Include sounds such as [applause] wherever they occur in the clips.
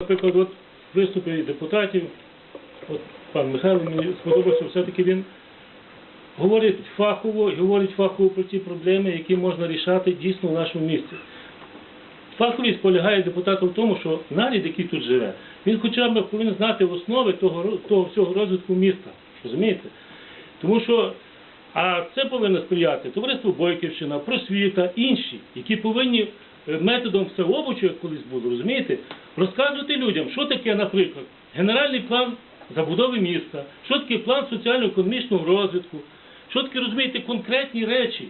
Наприклад, от виступи депутатів, от пан Михайло мені сподобався, все-таки він говорить фахово і говорить фахово про ті проблеми, які можна рішати дійсно в нашому місті. Фаховість полягає депутата в тому, що нарід, який тут живе, він хоча б повинен знати основи того, того всього розвитку міста. Розумієте? Тому що а це повинно сприяти товариство Бойківщина, просвіта, інші, які повинні методом всеобучу, як колись було, розумієте, розказувати людям, що таке, наприклад, генеральний план забудови міста, що таке план соціально-економічного розвитку, що таке, розумієте, конкретні речі.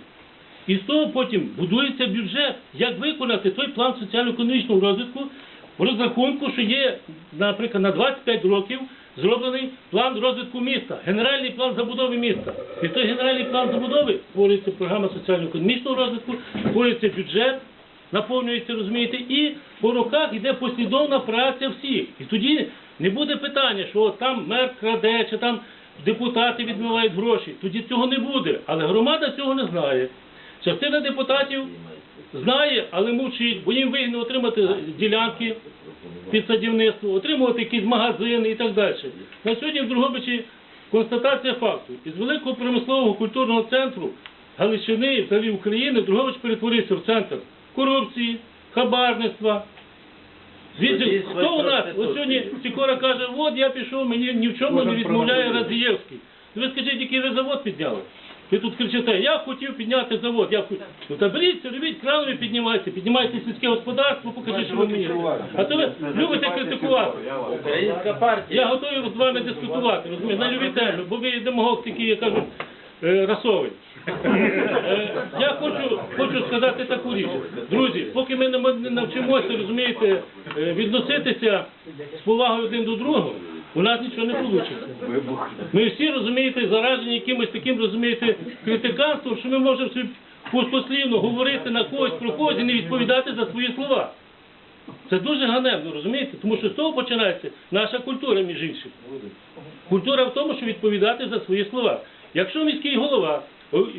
І з того потім будується бюджет, як виконати той план соціально-економічного розвитку в розрахунку, що є, наприклад, на 25 років зроблений план розвитку міста, генеральний план забудови міста. І той генеральний план забудови створюється програма соціально-економічного розвитку, створюється бюджет, наповнюється, розумієте, і по роках йде послідовна праця всіх. І тоді не буде питання, що там мер краде, чи там депутати відмивають гроші. Тоді цього не буде. Але громада цього не знає. Частина депутатів знає, але мовчить, бо їм вигідно отримати ділянки під садівництво, отримувати якісь магазини і так далі. На сьогодні в Другобичі констатація факту. Із великого промислового культурного центру Галичини взагалі України Другобич перетворився в центр корупції, хабарництва. Звідси, хто у нас? От сьогодні Сікора каже, от я пішов, мені ні в чому не відмовляє Радієвський. Ну, Ви скажіть, який ви завод підняли? Ви тут кричите, я хотів підняти завод, я хотів. Ну та беріться, робіть, кранами піднімайте, піднімайте сільське господарство, покажіть, що ви вмієте. А то ви любите критикувати. Українська партія. Я готовий з вами дискутувати, розумієте, на любі теми, бо ви демагог такий, я кажу, расовий. Е, Я хочу, хочу сказати таку річ. Друзі, поки ми не навчимося, розумієте, е, відноситися з повагою один до другого, у нас нічого не вийде. Ми всі, розумієте, заражені якимось таким, розумієте, критиканством, що ми можемо пустослівно говорити на когось про когось і не відповідати за свої слова. Це дуже ганебно, розумієте? Тому що з того починається наша культура, між іншим. Культура в тому, що відповідати за свої слова. Якщо міський голова,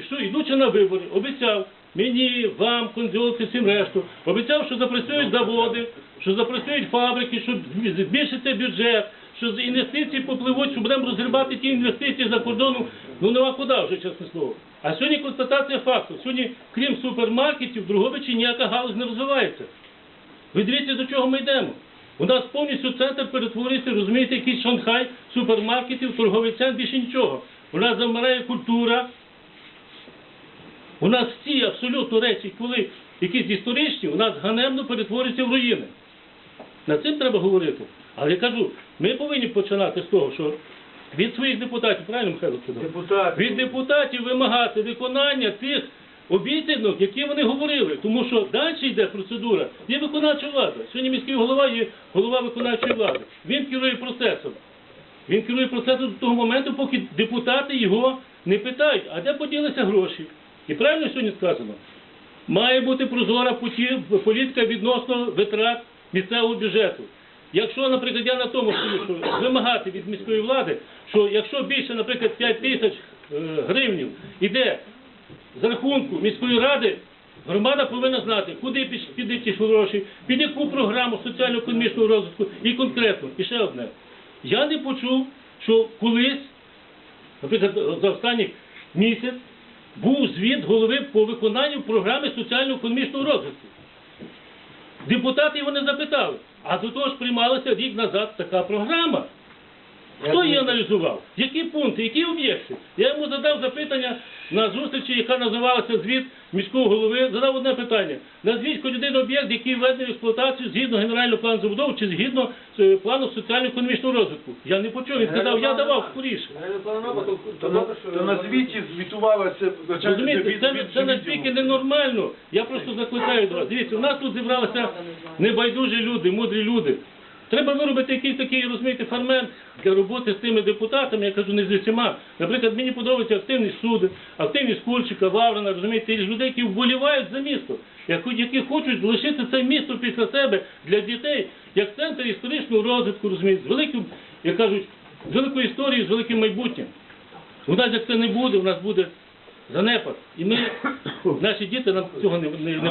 що йдучи на вибори, обіцяв мені, вам, конзюлці, всім решту, обіцяв, що запрацюють заводи, що запрацюють фабрики, що збільшиться бюджет, що з інвестиції попливуть, що будемо розгрібати ті інвестиції за кордону, ну нема куди вже, чесне слово. А сьогодні констатація факту. Сьогодні, крім супермаркетів, Другобичі ніяка галузь не розвивається. Ви дивіться, до чого ми йдемо. У нас повністю центр перетворився, розумієте, якийсь Шанхай, супермаркетів, торговий центр, більше нічого. У нас замирає культура. У нас всі абсолютно речі, коли якісь історичні, у нас ганебно перетворюються в руїни. Над цим треба говорити. Але я кажу, ми повинні починати з того, що від своїх депутатів, правильно Михайло сказав? Депутати. від депутатів вимагати виконання тих обіцянок, які вони говорили. Тому що далі йде процедура. Є виконавча влада. Сьогодні міський голова є голова виконавчої влади. Він керує процесом. Він керує процесом до того моменту, поки депутати його не питають, а де поділися гроші. І правильно сьогодні сказано, має бути прозора політика відносно витрат місцевого бюджету. Якщо, наприклад, я на тому що вимагати від міської влади, що якщо більше, наприклад, 5 тисяч е, гривнів іде з рахунку міської ради, громада повинна знати, куди підуть ті гроші, під яку програму соціально-економічного розвитку і конкретно. І ще одне. Я не почув, що колись, наприклад, за останній місяць, був звіт голови по виконанню програми соціально-економічного розвитку. Депутати його не запитали. А до того ж приймалася рік назад така програма. Хто її аналізував? Які пункти, які об'єкти? Я йому задав запитання на зустрічі, яка називалася звіт міського голови. Задав одне питання. Назвіть хоч один об'єкт, який введений в експлуатацію згідно генерального плану забудови чи згідно е, плану соціально-економічного розвитку. Я не почув. Він сказав, я давав скоріше. То на- То на звіті звітувалося Розумієте, це, це настільки ненормально. Я просто закликаю до вас. Дивіться, у нас тут зібралися небайдужі люди, мудрі люди. Треба виробити якийсь такий, розумієте, фермент для роботи з тими депутатами, я кажу, не з усіма. Наприклад, мені подобається активність суди, активність Кульчика, Ваврина, розумієте, і людей, які вболівають за місто, які хочуть лишити це місто після себе для дітей, як центр історичного розвитку, розумієте, з великим, як кажуть, з великою історією, з великим майбутнім. У нас як це не буде, у нас буде занепад. І ми, [coughs] наші діти нам цього не, не, не